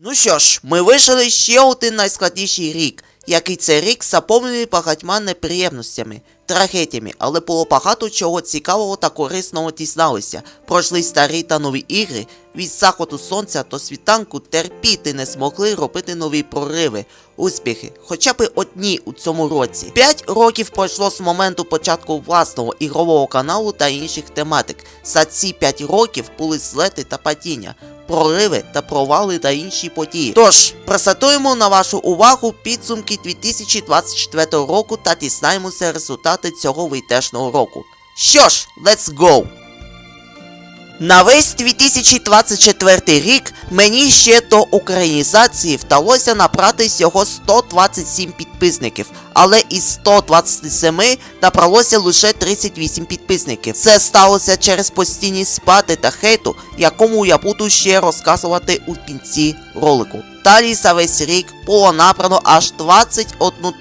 Ну що ж, ми вижили ще один найскладніший рік, який цей рік заповнений багатьма неприємностями, трагедіями, але було багато чого цікавого та корисного дізналися. Пройшли старі та нові ігри, від заходу сонця до світанку терпіти не змогли робити нові прориви, успіхи, хоча б одні у цьому році. П'ять років пройшло з моменту початку власного ігрового каналу та інших тематик. За ці п'ять років були злети та падіння прориви та провали та інші події. Тож, присатуємо на вашу увагу підсумки 2024 року та дізнаємося результати цього витешного року. Що ж, let's go! На весь 2024 рік мені ще до українізації вдалося набрати всього 127 підписників, але із 127 набралося лише 38 підписників. Це сталося через постійні спади та хейту, якому я буду ще розказувати у кінці ролику. Далі за весь рік було набрано аж 21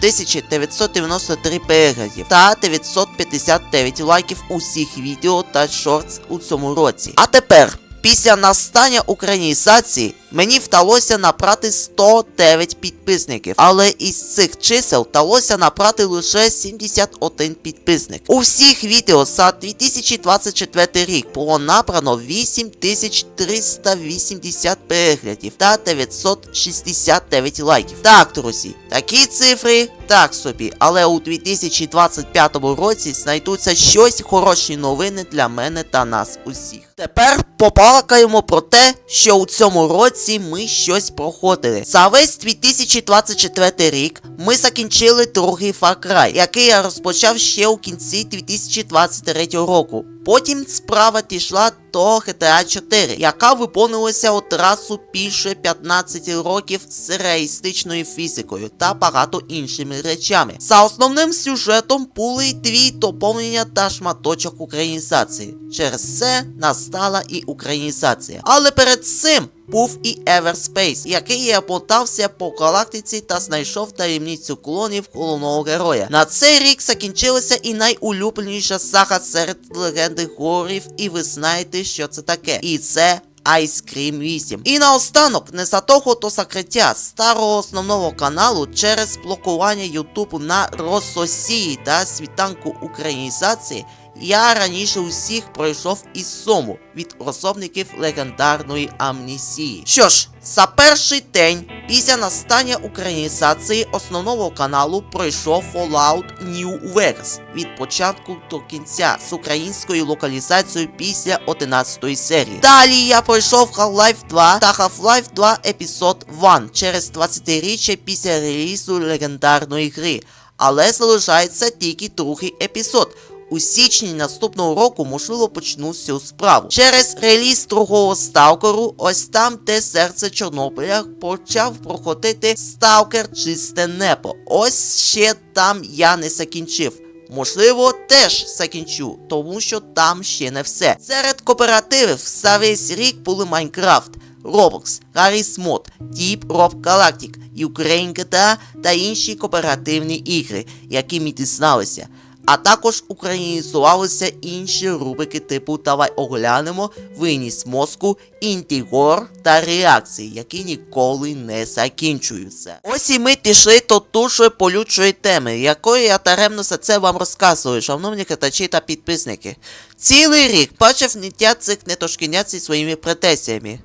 993 переглядів та 959 лайків усіх відео та шортс у цьому році. А тепер, після настання українізації, мені вдалося набрати 109 підписників, але із цих чисел вдалося набрати лише 71 підписник. У всіх відео за 2024 рік було набрано 8380 переглядів та 969 лайків. Так, друзі, такі цифри так собі, але у 2025 році знайдуться щось хороші новини для мене та нас усіх. Тепер побалакаємо про те, що у цьому році ми щось проходили. За весь 2024 рік ми закінчили другий Far Cry, який я розпочав ще у кінці 2023 року. Потім справа дійшла до GTA 4, яка виконувалася одразу більше 15 років з реалістичною фізикою та багато іншими речами. За основним сюжетом були дві доповнення та шматочок українізації. Через це настала і українізація. Але перед цим був і Everspace, який я мотався по галактиці та знайшов таємницю клонів головного героя. На цей рік закінчилася і найулюбленіша сага серед легенди горів, і ви знаєте, що це таке. І це Ice Cream 8. І наостанок, не за того до закриття старого основного каналу через блокування Ютубу на Рососії та світанку українізації. Я раніше усіх пройшов із суму від розробників легендарної амнісії. Що ж, за перший день після настання українізації основного каналу пройшов Fallout New Vegas від початку до кінця з українською локалізацією після 11 серії. Далі я пройшов Half-Life 2 та Half-Life 2 Episode 1 через 20-річчя після релізу легендарної гри, але залишається тільки другий епізод. У січні наступного року, можливо, почну цю справу. Через реліз другого сталкеру, ось там, де серце Чорнобиля, почав проходити сталкер Чисте небо. Ось ще там я не закінчив. Можливо, теж закінчу, тому що там ще не все. Серед кооперативів за весь рік були Майнкрафт, Roblox, Harris Mod, Deep Rock Galactic, Ukraine GTA та інші кооперативні ігри, які ми дізналися. А також українізувалися інші рубрики типу Давай оглянемо, Виніс мозку, Інтігор та реакції, які ніколи не закінчуються. Ось і ми пішли до дуже болючої теми, якої я таремно за це вам розказую, шановні глядачі та підписники. Цілий рік бачив ниття цих недошкільняць зі своїми претензіями.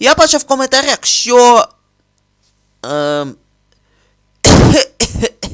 Я бачив в коментарях, що. Ем...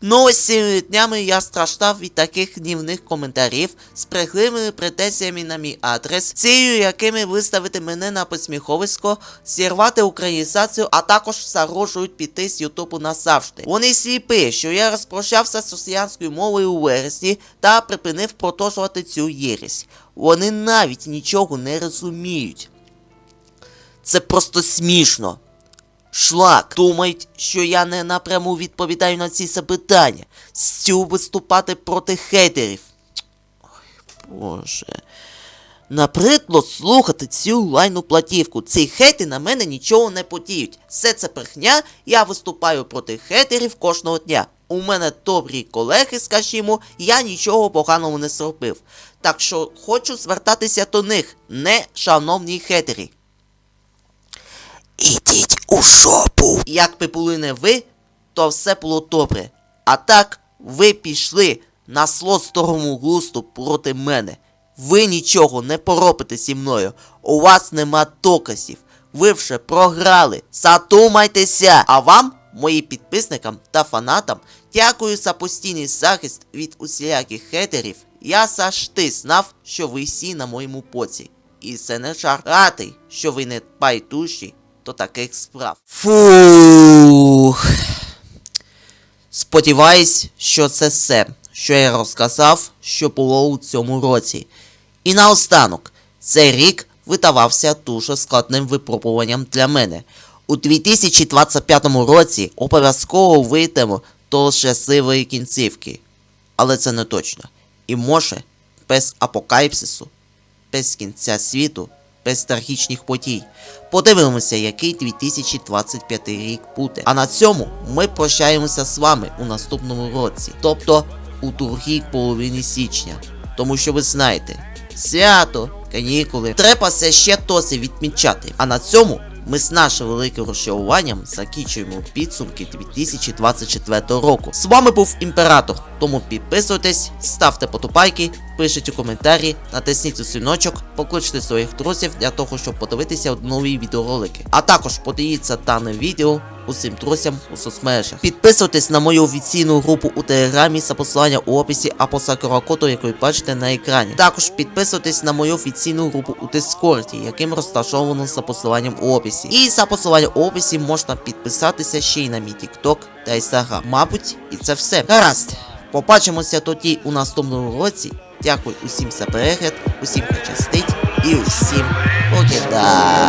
Ну ось цими днями я страждав від таких гнівних коментарів з прихливими претензіями на мій адрес, цією якими виставити мене на посміховисько, зірвати українізацію, а також загрожують піти з Ютубу назавжди. Вони сліпі, що я розпрощався з росіянською мовою у вересні та припинив продовжувати цю єресь. Вони навіть нічого не розуміють. Це просто смішно. Шлак думають, що я не напряму відповідаю на ці запитання. Стю виступати проти хейтерів. Ой, Боже. Наприклад, слухати цю лайну платівку. Ці хейти на мене нічого не подіють. Все це брехня, я виступаю проти хейтерів кожного дня. у мене добрі колеги, скажімо, я нічого поганого не зробив. Так що хочу звертатися до них, не шановні хейтери. Ідіть у шопу. Якби були не ви, то все було добре. А так, ви пішли на слот старому глусту проти мене. Ви нічого не поробите зі мною. У вас нема доказів. Ви вже програли. Задумайтеся! А вам, моїм підписникам та фанатам, дякую за постійний захист від усіляких хейтерів. Я завжди знав, що ви всі на моєму боці. І це не жарт. Що ви не байдужі до таких справ. Фух. Сподіваюсь, що це все, що я розказав, що було у цьому році. І наостанок, цей рік видавався дуже складним випробуванням для мене. У 2025 році обов'язково вийдемо до щасливої кінцівки. Але це не точно. І може, без апокаліпсису, без кінця світу, без трагічних подій. Подивимося, який 2025 рік буде. А на цьому ми прощаємося з вами у наступному році, тобто у другій половині січня. Тому що ви знаєте, свято, канікули, треба все ще досі відмічати. А на цьому ми з нашим великим розчаруванням закінчуємо підсумки 2024 року. З вами був імператор, тому підписуйтесь, ставте потупайки, пишіть у коментарі, натисніть дзвіночок, покличте своїх друзів для того, щоб подивитися нові відеоролики. А також подивіться дане відео усім друзям у соцмережах. Підписуйтесь на мою офіційну групу у телеграмі за посилання у описі або за QR-кодом, який бачите на екрані. Також підписуйтесь на мою офіційну групу у Дискорді, яким розташовано за посиланням у описі. І за посиланням у описі можна підписатися ще й на мій TikTok та Instagram. Мабуть, і це все. Гаразд. Побачимося тоді у наступному році. Дякую усім за перегляд, усім хай щастить і усім покида.